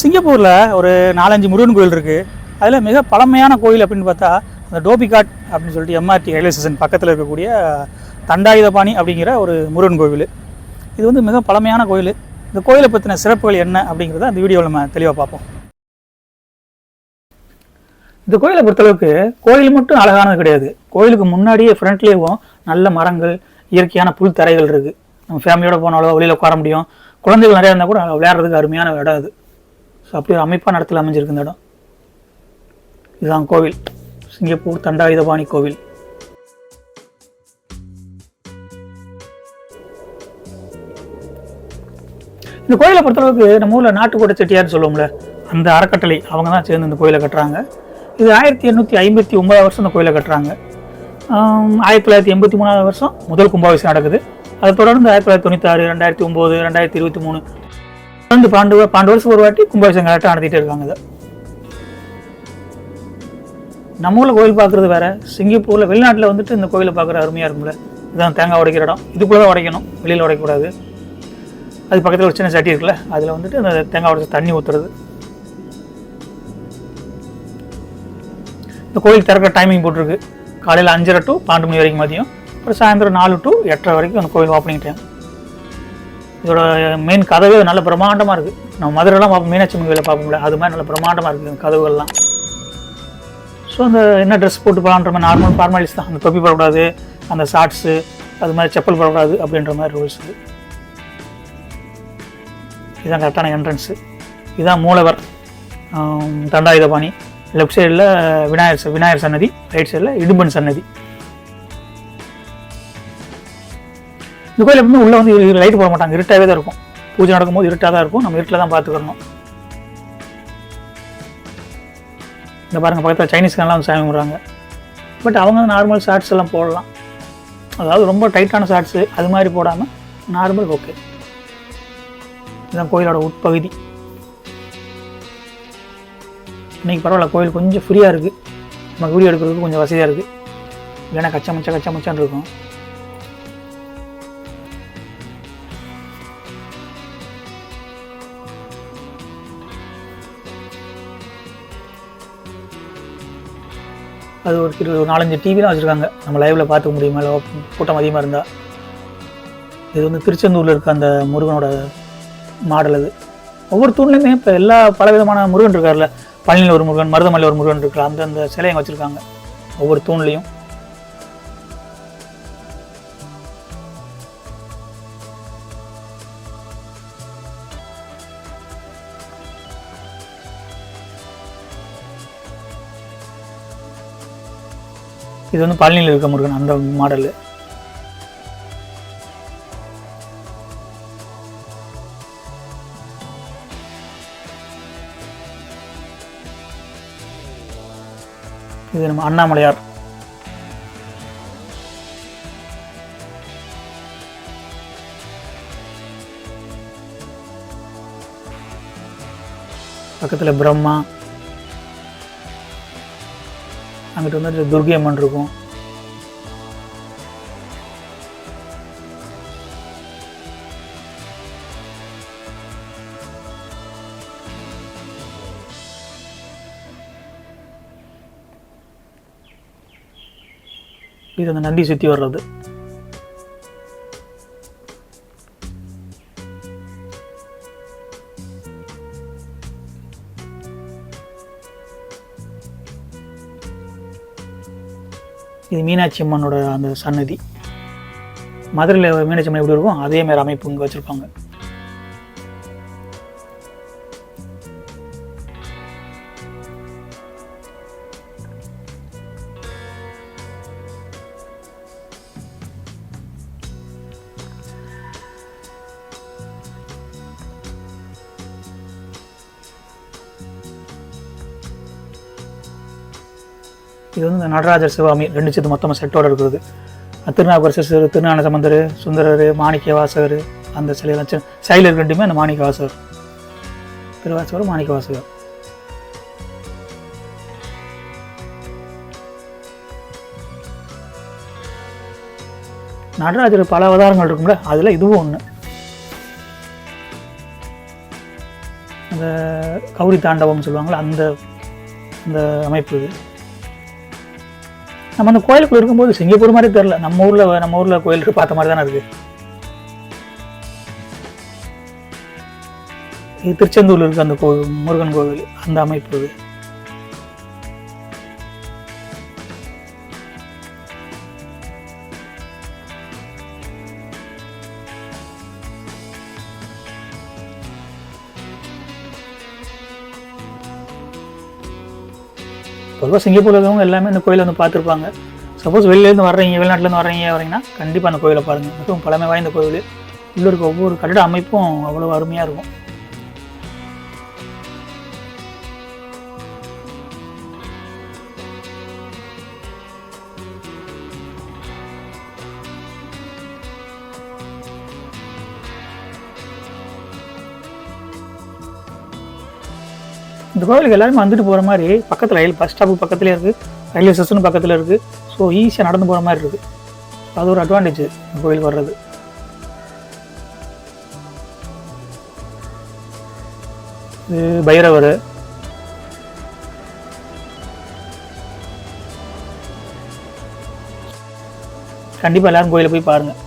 சிங்கப்பூரில் ஒரு நாலஞ்சு முருகன் கோயில் இருக்குது அதில் மிக பழமையான கோயில் அப்படின்னு பார்த்தா அந்த டோபிகாட் அப்படின்னு சொல்லிட்டு எம்ஆர்டி ரயில்வே ஸ்டேஷன் பக்கத்தில் இருக்கக்கூடிய தண்டாயுதபாணி அப்படிங்கிற ஒரு முருகன் கோவில். இது வந்து மிக பழமையான கோயில். இந்த கோயிலை பற்றின சிறப்புகள் என்ன அப்படிங்கிறத அந்த வீடியோவில் நம்ம தெளிவாக பார்ப்போம். இந்த கோயிலை பொறுத்தளவுக்கு கோயில் மட்டும் அழகானது கிடையாது. கோயிலுக்கு முன்னாடியே ஃப்ரண்ட்லேயும் நல்ல மரங்கள் இயற்கையான புல் தரைகள் இருக்குது நம்ம ஃபேமிலியோடு போனாலோ வெளியில் உட்கார முடியும். குழந்தைகள் நிறையா இருந்தால் கூட விளையாடுறதுக்கு அருமையான இடம் அது. ஸோ அப்படி ஒரு அமைப்பாக இடத்துல அமைஞ்சிருக்கு இந்த இடம். இதுதான் கோவில். சிங்கப்பூர் தண்டாயுதபாணி கோவில். இந்த கோயிலை பொறுத்தளவுக்கு நம்ம ஊரில் நாட்டுக்கோட்டை செட்டியார்னு சொல்லுவோம்ல அந்த அறக்கட்டளை அவங்க தான் சேர்ந்து இந்த கோயிலை கட்டுறாங்க. இது ஆயிரத்தி எண்ணூற்றி ஐம்பத்தி ஒன்பதாவது வருஷம் இந்த கோயிலை கட்டுறாங்க. ஆயிரத்தி தொள்ளாயிரத்தி எண்பத்தி மூணாவது வருஷம் முதல் கும்பாபிஷேகம் நடக்குது. அதை தொடர்ந்து ஆயிரத்தி தொள்ளாயிரத்தி தொண்ணூத்தாறு ரெண்டாயிரத்தி ஒம்பது ரெண்டாயிரத்தி இருபத்தி மூணு தொடர்ந்து பாண்டு பாண்டு வருஷம் ஒரு வாட்டி கும்பாபிஷேகம் கரெக்டாக நடத்திட்டு இருக்காங்க இதை. நம்ம ஊரில் கோயில் பார்க்குறது வேற. சிங்கப்பூரில் வெளிநாட்டில் வந்துட்டு இந்த கோயிலை பார்க்குற அருமையாக இருக்கும்ல. இதுதான் தேங்காய் உடைக்கிற இடம். இதுக்குள்ளே தான் உடைக்கணும். வெளியில் உடைக்கக்கூடாது. அது பக்கத்தில் ஒரு சின்ன சட்டி இருக்குல்ல அதில் வந்துட்டு அந்த தேங்காய் உடைச்சி தண்ணி ஊற்றுறது இந்த கோயில் திறக்கிற டைமிங் போட்டிருக்கு. காலையில் அஞ்சரை டு பன்னெண்டு மணி வரைக்கும் மதியம். அப்புறம் சாயந்தரம் நாலு டு எட்டரை வரைக்கும் அந்த கோயில் ஓப்பனிங் டைம் இதோட மெயின் கதவே நல்ல பிரம்மாண்டமாக இருக்குது நம்ம மதுரைலாம் பார்ப்போம் மீனாட்சி அம்மன் கோயிலை பார்ப்போம்ல அது மாதிரி நல்ல பிரம்மாண்டமாக இருக்குது இந்த கதவுகள்லாம். ஸோ அந்த என்ன ட்ரெஸ் போட்டு போகலான்ற மாதிரி நார்மல் ஃபார்மாலிட்டிஸ் தான். அந்த தொப்பி போடக்கூடாது அந்த ஷார்ட்ஸு அது மாதிரி செப்பல் போடக்கூடாது அப்படின்ற மாதிரி ரூல்ஸ் இது இதுதான் கரெக்டான என்ட்ரன்ஸு இதுதான் மூலவர் தண்டாயுதபாணி. லெஃப்ட் சைடில் விநாயகர் ச- விநாயகர் சன்னதி ரைட் சைடில் இடும்பன் சன்னதி. இந்த கோயில் எப்பவுமே உள்ளே வந்து லைட் போட மாட்டாங்க. இருட்டாகவே தான் இருக்கும். பூஜை நடக்கும்போது இருட்டாக தான் இருக்கும். நம்ம இருட்டில் தான் பார்த்துக்கணும் இந்த பாருங்க பக்கத்தில் சைனீஸ்காரெலாம் வந்து சாமி விடுறாங்க பட் அவங்க நார்மல் ஷார்ட்ஸ் எல்லாம் போடலாம். அதாவது ரொம்ப டைட்டான ஷார்ட்ஸு அது மாதிரி போடாமல் நார்மல் ஓகே இதுதான் கோயிலோட உட்பகுதி. இன்னைக்கு பரவாயில்ல கோயில் கொஞ்சம் ஃப்ரீயாக இருக்குது நம்ம வீடியோ எடுக்கிறதுக்கு கொஞ்சம் வசதியாக இருக்குது இல்லைன்னா கச்சா மச்சா கச்சா மச்சான்னு இருக்கும். அது ஒரு கிட்ட ஒரு நாலஞ்சு டிவிலாம் வச்சுருக்காங்க. நம்ம லைவில் பார்த்துக்க முடியுமா? இல்லை கூட்டம் அதிகமாக இருந்தால் இது வந்து திருச்செந்தூரில் இருக்க அந்த முருகனோட மாடல் அது. ஒவ்வொரு தூண்லேயுமே இப்போ எல்லா பல விதமான முருகன் இருக்கார்ல பழனியில் ஒரு முருகன் மருதமலையில் ஒரு முருகன் இருக்கிற அந்த சிலையை வச்சுருக்காங்க. ஒவ்வொரு தூண்லேயும். இது வந்து பழனியில் இருக்க முருகன் அந்த மாடலு இது நம்ம அண்ணாமலையார். பக்கத்தில் பிரம்மா. அங்கிட்டு வந்து துர்கை அம்மன் இருக்கும். இது அந்த நந்தி சுற்றி வர்றது. இது மீனாட்சி அம்மனோட அந்த சன்னதி. மதுரையில் மீனாட்சி அம்மன் எப்படி இருக்கும் அதே மாதிரி அமைப்பு இங்கே வச்சுருப்பாங்க. இது வந்து இந்த நடராஜர் சிவாமி ரெண்டு சேர்த்து மொத்தமாக செட்டோட இருக்கிறது. திருநாவுக்கரசர் திருஞான சம்பந்தர் சுந்தரர் மாணிக்க வாசகர் அந்த சிலையெல்லாம் சைலர் இருக்க ரெண்டுமே அந்த மாணிக்க வாசகர் திருவாசகர் மாணிக்க வாசகர் நடராஜர் பல அவதாரங்கள் இருக்கும்ல அதில் இதுவும் ஒன்று அந்த கௌரி தாண்டவம்னு சொல்லுவாங்களே அந்த அந்த அமைப்பு இது. நம்ம அந்த கோயிலுக்குள்ள இருக்கும்போது சிங்கப்பூர் மாதிரி தெரில நம்ம ஊரில் நம்ம ஊரில் கோயிலுக்கு பார்த்த மாதிரி தானே இருக்குது இது திருச்செந்தூர்ல இருக்க அந்த கோவில் முருகன் கோவில் அந்த அமைப்பு இது பொதுவாக சிங்கப்பூரில் இருக்கவங்க எல்லாமே இந்த கோயிலை வந்து பார்த்துருப்பாங்க. சப்போஸ் வெளியிலேருந்து வர்றீங்க வெளிநாட்டிலேருந்து வர்றீங்க வரீங்கன்னா கண்டிப்பாக அந்த கோயிலை பாருங்கள் மிகவும் பழமை வாய்ந்த கோவில். உள்ள இருக்க ஒவ்வொரு கட்டிட அமைப்பும் அவ்வளோ அருமையாக இருக்கும். இந்த கோவிலுக்கு எல்லாருமே வந்துட்டு போகிற மாதிரி பக்கத்தில் ரயில் பஸ் ஸ்டாப்பு பக்கத்துலேயே இருக்குது ரயில்வே ஸ்டேஷனும் பக்கத்தில் இருக்குது ஸோ ஈஸியாக நடந்து போகிற மாதிரி இருக்குது அது ஒரு அட்வான்டேஜ் இந்த கோயில் வர்றது. இது பைரவர். கண்டிப்பாக எல்லாரும் கோயிலை போய் பாருங்கள்